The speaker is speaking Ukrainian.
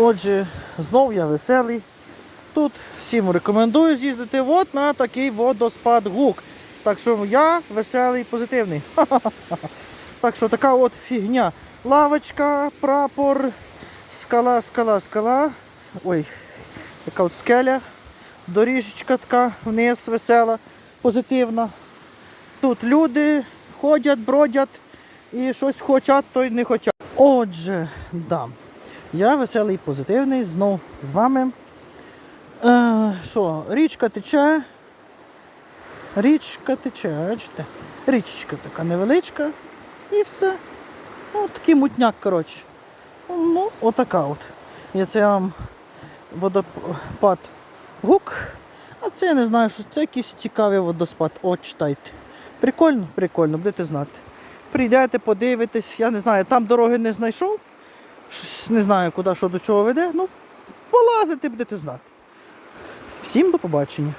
Отже, знов я веселий. Тут всім рекомендую з'їздити от на такий водоспад гук. Так що я веселий, позитивний. Так що така от фігня. Лавочка, прапор, скала, скала, скала. Ой, така от скеля. Доріжечка така вниз, весела, позитивна. Тут люди ходять, бродять і щось хочуть, то й не хочуть. Отже, да. Я веселий, позитивний, знов з вами. Е, що, річка тече. Річка тече, бачите? Річечка така невеличка. І все. Ну, такий мутняк, коротше. Ну, отака от. І це вам водопад гук. А це я не знаю, що це якийсь цікавий водоспад. От читайте. Прикольно, прикольно, будете знати. Прийдете, подивитесь, я не знаю, там дороги не знайшов. Щось не знаю, куди що до чого веде. Ну, полазити будете знати. Всім до побачення.